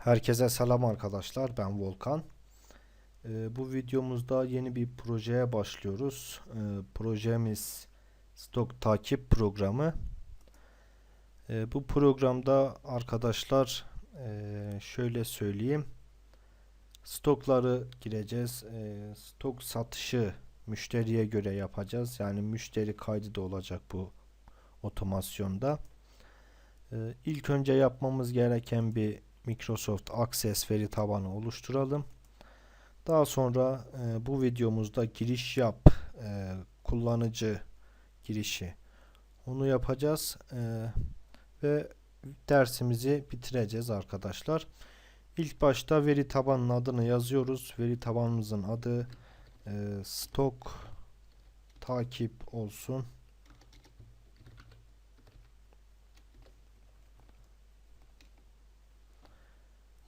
Herkese selam arkadaşlar. Ben Volkan. Ee, bu videomuzda yeni bir projeye başlıyoruz. Ee, projemiz stok takip programı. Ee, bu programda arkadaşlar e, şöyle söyleyeyim. Stokları gireceğiz. Ee, stok satışı müşteriye göre yapacağız. Yani müşteri kaydı da olacak bu otomasyonda. Ee, ilk önce yapmamız gereken bir Microsoft Access veri tabanı oluşturalım. Daha sonra e, bu videomuzda giriş yap e, kullanıcı girişi onu yapacağız e, ve dersimizi bitireceğiz arkadaşlar. İlk başta veri tabanının adını yazıyoruz. Veri tabanımızın adı e, stok takip olsun.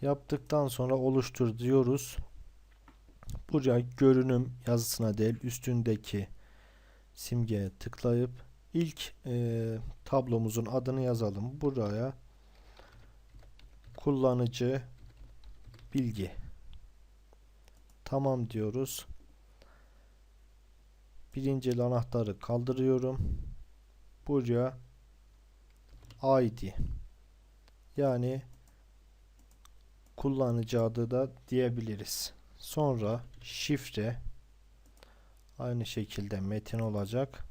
Yaptıktan sonra oluştur diyoruz. Buraya görünüm yazısına değil üstündeki simgeye tıklayıp ilk e, tablomuzun adını yazalım. Buraya kullanıcı bilgi tamam diyoruz. Birinci anahtarı kaldırıyorum. Buraya ID yani kullanıcı adı da diyebiliriz. Sonra şifre aynı şekilde metin olacak.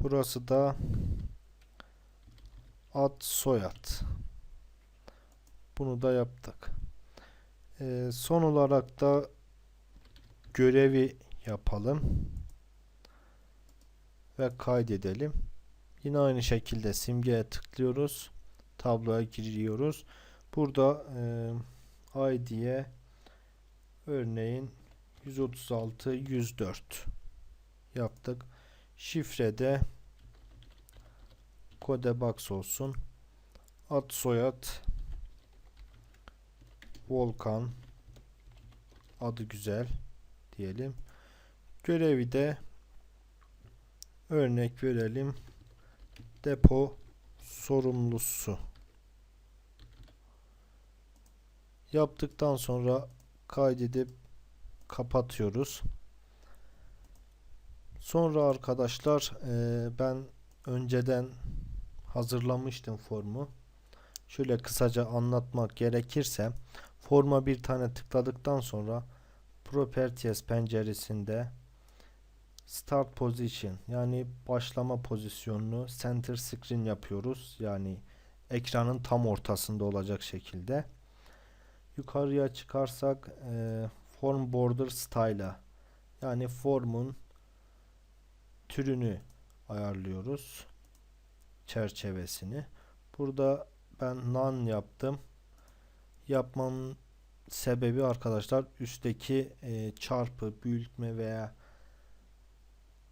Burası da ad soyad. Bunu da yaptık. Ee, son olarak da görevi yapalım ve kaydedelim. Yine aynı şekilde simgeye tıklıyoruz. Tabloya giriyoruz. Burada e, ID'ye örneğin 136 104 yaptık. Şifrede Kodebox olsun. Ad soyad Volkan adı güzel diyelim. Görevi de örnek verelim. Depo sorumlusu yaptıktan sonra kaydedip kapatıyoruz. Sonra arkadaşlar e, ben önceden hazırlamıştım formu. Şöyle kısaca anlatmak gerekirse forma bir tane tıkladıktan sonra Properties penceresinde Start Position yani başlama pozisyonunu Center Screen yapıyoruz. Yani ekranın tam ortasında olacak şekilde yukarıya çıkarsak e, form border style'a yani formun türünü ayarlıyoruz çerçevesini. Burada ben none yaptım. Yapmam sebebi arkadaşlar üstteki e, çarpı büyütme veya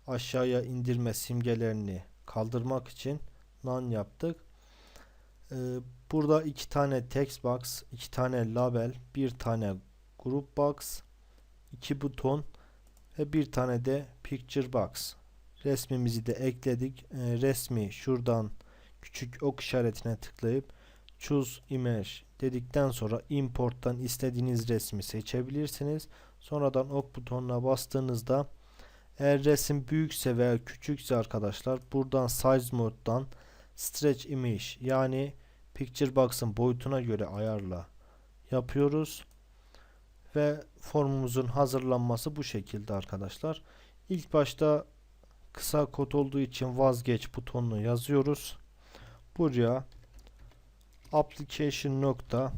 aşağıya indirme simgelerini kaldırmak için none yaptık. E, Burada iki tane text box, iki tane label, bir tane group box, iki buton ve bir tane de picture box. Resmimizi de ekledik. E, resmi şuradan küçük ok işaretine tıklayıp choose image dedikten sonra importtan istediğiniz resmi seçebilirsiniz. Sonradan ok butonuna bastığınızda eğer resim büyükse veya küçükse arkadaşlar buradan size mode'dan stretch image yani Picture Box'ın boyutuna göre ayarla yapıyoruz. Ve formumuzun hazırlanması bu şekilde arkadaşlar. İlk başta kısa kod olduğu için vazgeç butonunu yazıyoruz. Buraya application nokta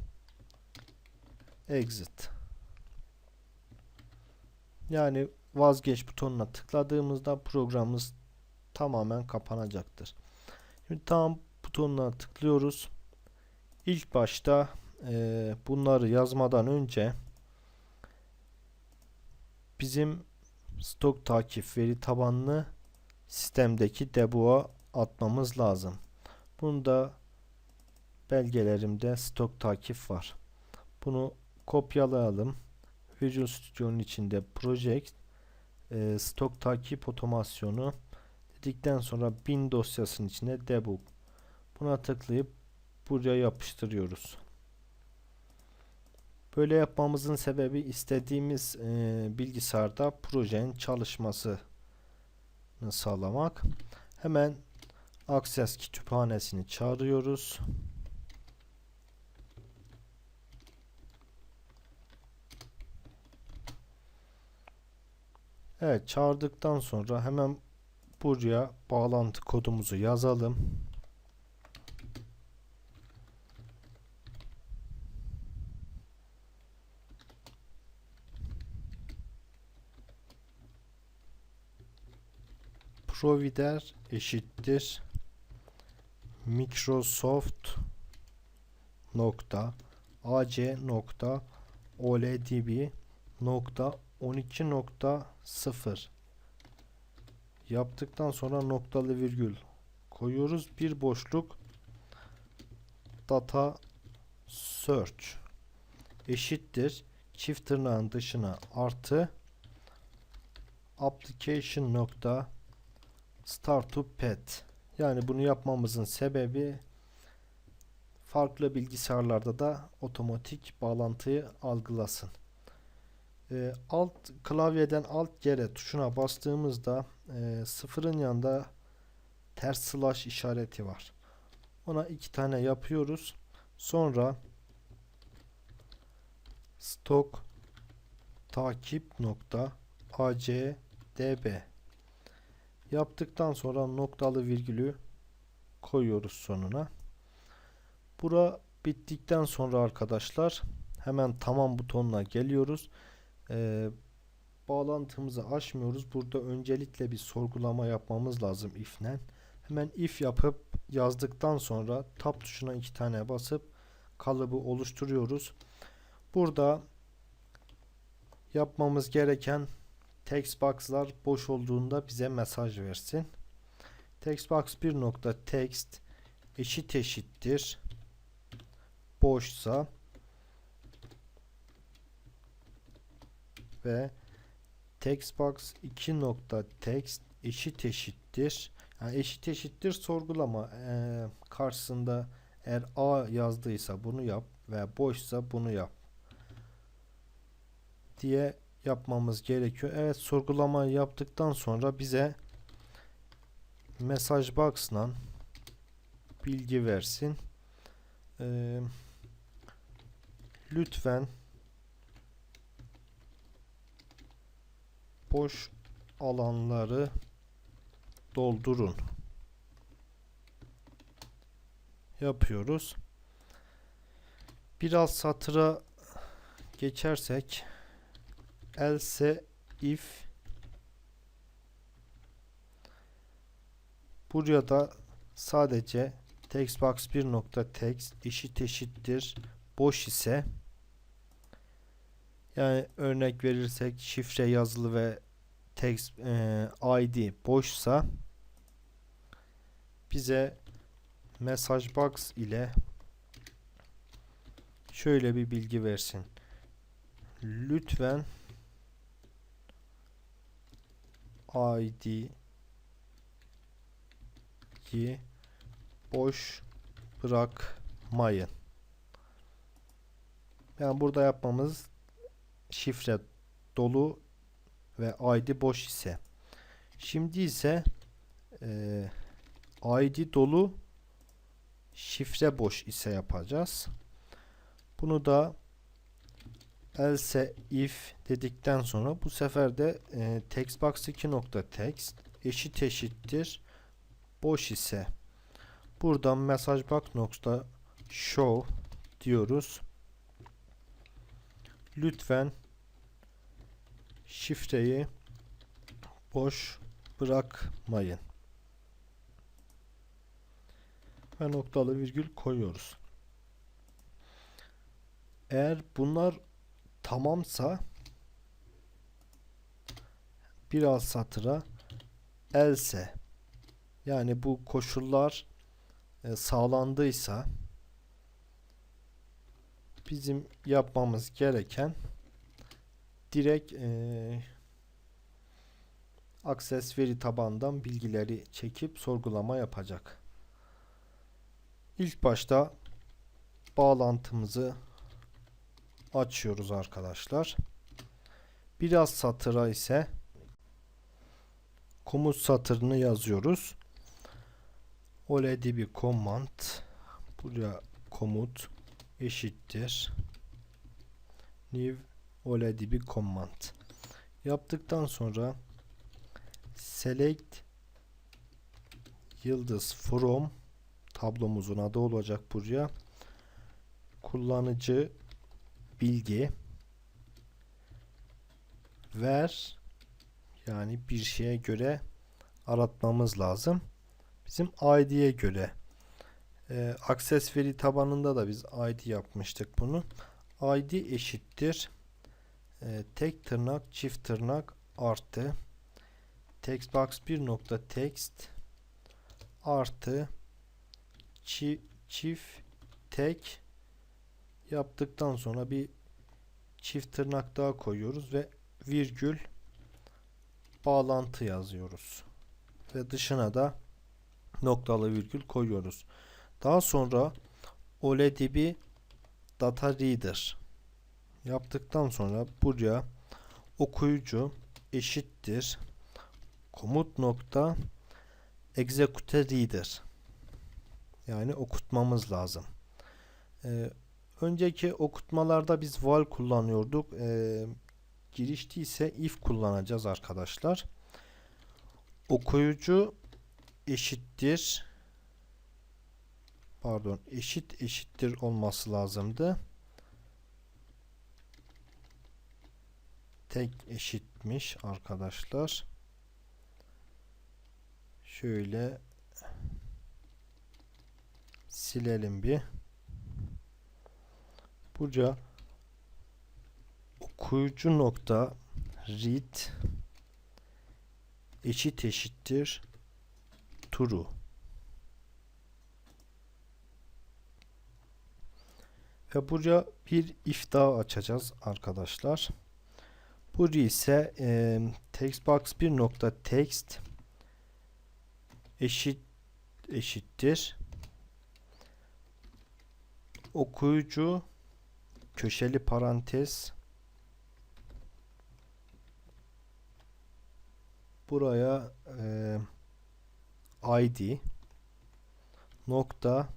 exit yani vazgeç butonuna tıkladığımızda programımız tamamen kapanacaktır. Şimdi tam butonuna tıklıyoruz. İlk başta e, bunları yazmadan önce bizim stok takip veri tabanlı sistemdeki debu'a atmamız lazım. Bunda belgelerimde stok takip var. Bunu kopyalayalım. Visual Studio'nun içinde project e, stok takip otomasyonu dedikten sonra bin dosyasının içinde debug. Buna tıklayıp buraya yapıştırıyoruz. Böyle yapmamızın sebebi istediğimiz e, bilgisayarda projenin çalışmasını sağlamak. Hemen Access kütüphanesini çağırıyoruz. Evet çağırdıktan sonra hemen buraya bağlantı kodumuzu yazalım. Provider eşittir Microsoft nokta ac nokta oldb nokta 12.0 yaptıktan sonra noktalı virgül koyuyoruz. Bir boşluk data search eşittir çift tırnağın dışına artı application nokta start to pet yani bunu yapmamızın sebebi farklı bilgisayarlarda da otomatik bağlantıyı algılasın. E, alt klavyeden alt gere tuşuna bastığımızda e, sıfırın yanında ters slash işareti var. Ona iki tane yapıyoruz. Sonra stok takip nokta acdb yaptıktan sonra noktalı virgülü koyuyoruz sonuna. Bura bittikten sonra arkadaşlar hemen tamam butonuna geliyoruz e, bağlantımızı açmıyoruz. Burada öncelikle bir sorgulama yapmamız lazım if'nen. Hemen if yapıp yazdıktan sonra tab tuşuna iki tane basıp kalıbı oluşturuyoruz. Burada yapmamız gereken text box'lar boş olduğunda bize mesaj versin. Textbox bir nokta text eşit eşittir boşsa ve textbox 2 nokta text eşit eşittir yani eşit eşittir sorgulama ee, karşısında eğer A yazdıysa bunu yap ve boşsa bunu yap diye yapmamız gerekiyor. Evet sorgulama yaptıktan sonra bize mesaj box'la bilgi versin. Ee, lütfen boş alanları doldurun yapıyoruz. Biraz satıra geçersek else if buraya da sadece textbox bir nokta text eşit eşittir boş ise yani örnek verirsek şifre yazılı ve text e, ID boşsa bize mesaj box ile şöyle bir bilgi versin. Lütfen ID ki boş bırakmayın. Yani burada yapmamız şifre dolu ve ID boş ise. Şimdi ise e, ID dolu şifre boş ise yapacağız. Bunu da else if dedikten sonra bu sefer de e, textbox 2 nokta text eşit eşittir boş ise buradan message box nokta show diyoruz. Lütfen şifreyi boş bırakmayın. Ve noktalı virgül koyuyoruz. Eğer bunlar tamamsa biraz satıra else yani bu koşullar e, sağlandıysa bizim yapmamız gereken direkt e, Access veri tabandan bilgileri çekip sorgulama yapacak. İlk başta bağlantımızı açıyoruz arkadaşlar. Biraz satıra ise komut satırını yazıyoruz. OLEDB command buraya komut eşittir new OLEDB command yaptıktan sonra select yıldız from tablomuzun adı olacak buraya kullanıcı bilgi ver yani bir şeye göre aratmamız lazım. Bizim ID'ye göre. E, Access veri tabanında da biz ID yapmıştık bunu. ID eşittir e, tek tırnak çift tırnak artı textbox 1 nokta text artı çi, çift tek yaptıktan sonra bir çift tırnak daha koyuyoruz ve virgül bağlantı yazıyoruz. Ve dışına da noktalı virgül koyuyoruz. Daha sonra OLEDB Data Reader yaptıktan sonra buraya okuyucu eşittir komut nokta execute reader yani okutmamız lazım. Ee, önceki okutmalarda biz val kullanıyorduk. Ee, girişte ise if kullanacağız arkadaşlar. Okuyucu eşittir pardon eşit eşittir olması lazımdı. Tek eşitmiş arkadaşlar. Şöyle silelim bir. Buraya okuyucu nokta read eşit eşittir true. Ve buraya bir if daha açacağız arkadaşlar. Buraya ise e, textbox bir nokta text eşit eşittir okuyucu köşeli parantez. Buraya e, id nokta.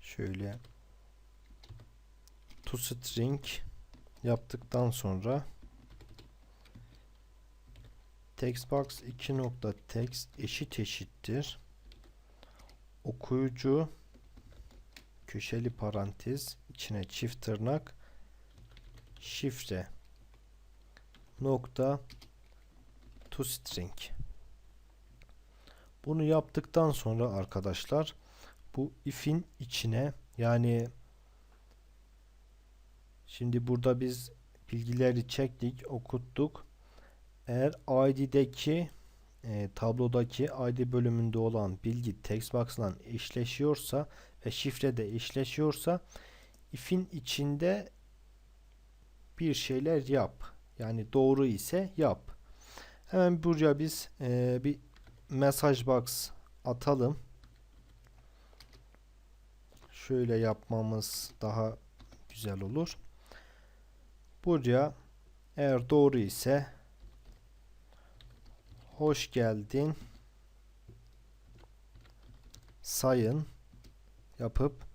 Şöyle. To string yaptıktan sonra. Textbox 2 nokta text eşit eşittir. Okuyucu. Köşeli parantez içine çift tırnak şifre nokta to string bunu yaptıktan sonra arkadaşlar bu if'in içine yani şimdi burada biz bilgileri çektik okuttuk. Eğer id'deki e, tablodaki id bölümünde olan bilgi textbox'la eşleşiyorsa ve şifre de eşleşiyorsa if'in içinde bir şeyler yap. Yani doğru ise yap. Hemen buraya biz e, bir mesaj box atalım. Şöyle yapmamız daha güzel olur. Buraya eğer doğru ise hoş geldin sayın yapıp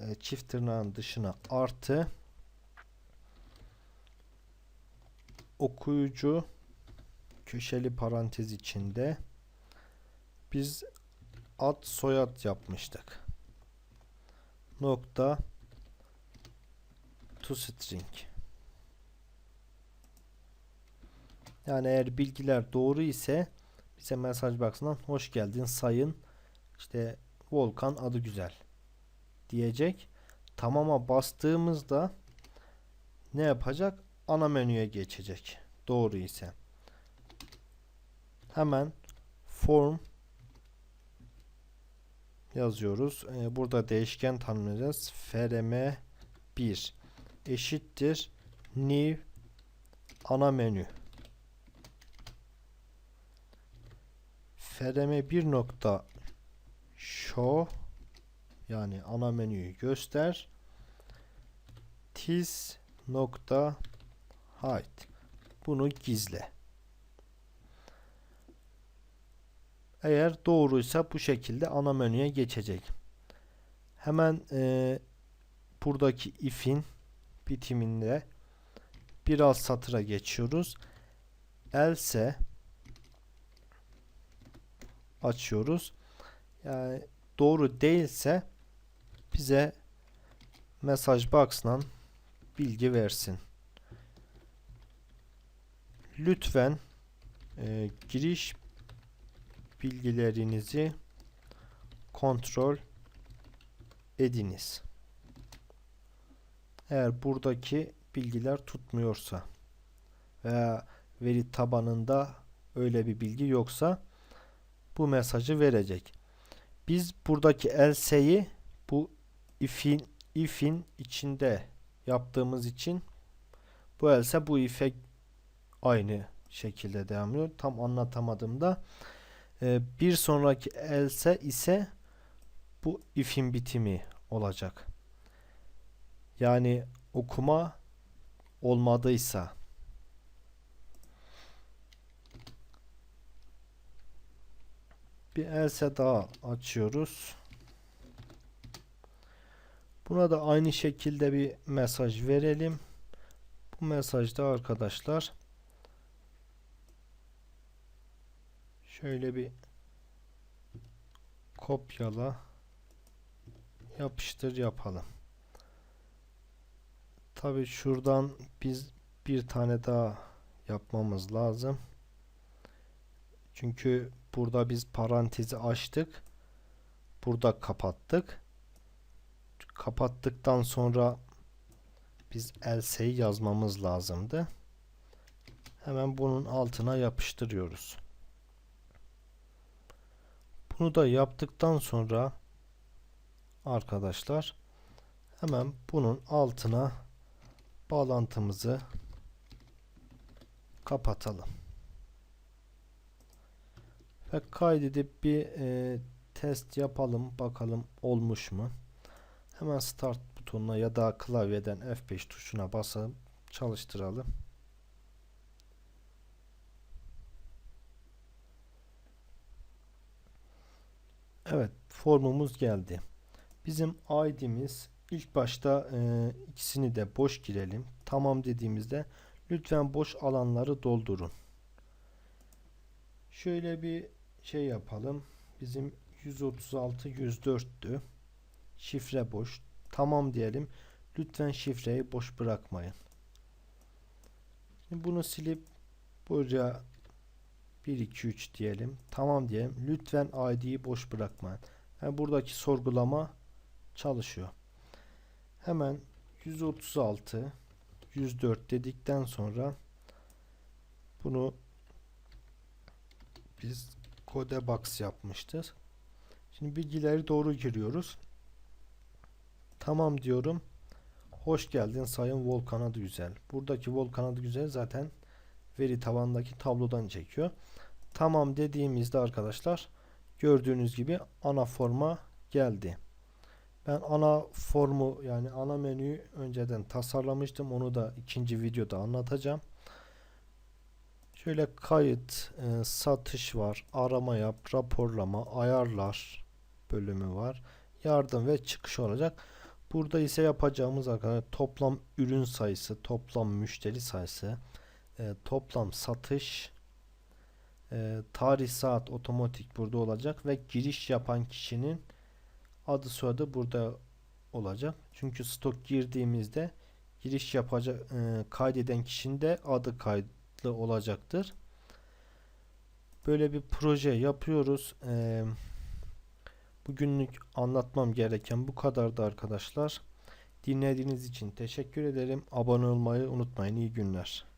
e, çift tırnağın dışına artı. Okuyucu köşeli parantez içinde. Biz ad soyad yapmıştık. Nokta. To string. Yani eğer bilgiler doğru ise bize mesaj box'ından hoş geldin sayın. İşte Volkan adı güzel diyecek. Tamama bastığımızda ne yapacak? Ana menüye geçecek. Doğru ise. Hemen form yazıyoruz. Ee, burada değişken tanımlayacağız. frm 1 eşittir new ana menü frm 1 nokta show yani ana menüyü göster his nokta hide. Bunu gizle. Eğer doğruysa bu şekilde ana menüye geçecek. Hemen e, buradaki if'in bitiminde bir alt satıra geçiyoruz. Else açıyoruz. Yani doğru değilse bize mesaj box'dan bilgi versin. Lütfen e, giriş bilgilerinizi kontrol ediniz. Eğer buradaki bilgiler tutmuyorsa veya veri tabanında öyle bir bilgi yoksa bu mesajı verecek. Biz buradaki else'yi if'in if'in içinde yaptığımız için bu else bu if'e aynı şekilde devam ediyor. Tam anlatamadığımda e, bir sonraki else ise bu if'in bitimi olacak. Yani okuma olmadıysa bir else daha açıyoruz. Buna da aynı şekilde bir mesaj verelim. Bu mesajda arkadaşlar şöyle bir kopyala yapıştır yapalım. Tabi şuradan biz bir tane daha yapmamız lazım. Çünkü burada biz parantezi açtık. Burada kapattık. Kapattıktan sonra biz else'yi yazmamız lazımdı. Hemen bunun altına yapıştırıyoruz. Bunu da yaptıktan sonra arkadaşlar hemen bunun altına bağlantımızı kapatalım. Ve kaydedip bir e, test yapalım bakalım olmuş mu? Hemen start butonuna ya da klavyeden F5 tuşuna basıp çalıştıralım. Evet formumuz geldi. Bizim ID'miz ilk başta e, ikisini de boş girelim. Tamam dediğimizde lütfen boş alanları doldurun. Şöyle bir şey yapalım. Bizim 136 104'tü. Şifre boş. Tamam diyelim. Lütfen şifreyi boş bırakmayın. Şimdi bunu silip buraya 1 2 3 diyelim. Tamam diyelim. Lütfen ID'yi boş bırakmayın. Yani buradaki sorgulama çalışıyor. Hemen 136 104 dedikten sonra bunu biz code box yapmıştır. Şimdi bilgileri doğru giriyoruz. Tamam diyorum. Hoş geldin sayın Volkan adı güzel. Buradaki Volkan adı güzel zaten veri tabandaki tablodan çekiyor. Tamam dediğimizde arkadaşlar gördüğünüz gibi ana forma geldi. Ben ana formu yani ana menüyü önceden tasarlamıştım. Onu da ikinci videoda anlatacağım. Şöyle kayıt, e, satış var, arama yap, raporlama, ayarlar bölümü var. Yardım ve çıkış olacak. Burada ise yapacağımız arkadaşlar toplam ürün sayısı, toplam müşteri sayısı, e, toplam satış, e, tarih saat otomatik burada olacak ve giriş yapan kişinin adı soyadı burada olacak. Çünkü stok girdiğimizde giriş yapacak e, kaydeden kişinin de adı kayıtlı olacaktır. Böyle bir proje yapıyoruz. E, bugünlük anlatmam gereken bu kadardı arkadaşlar. Dinlediğiniz için teşekkür ederim. Abone olmayı unutmayın. İyi günler.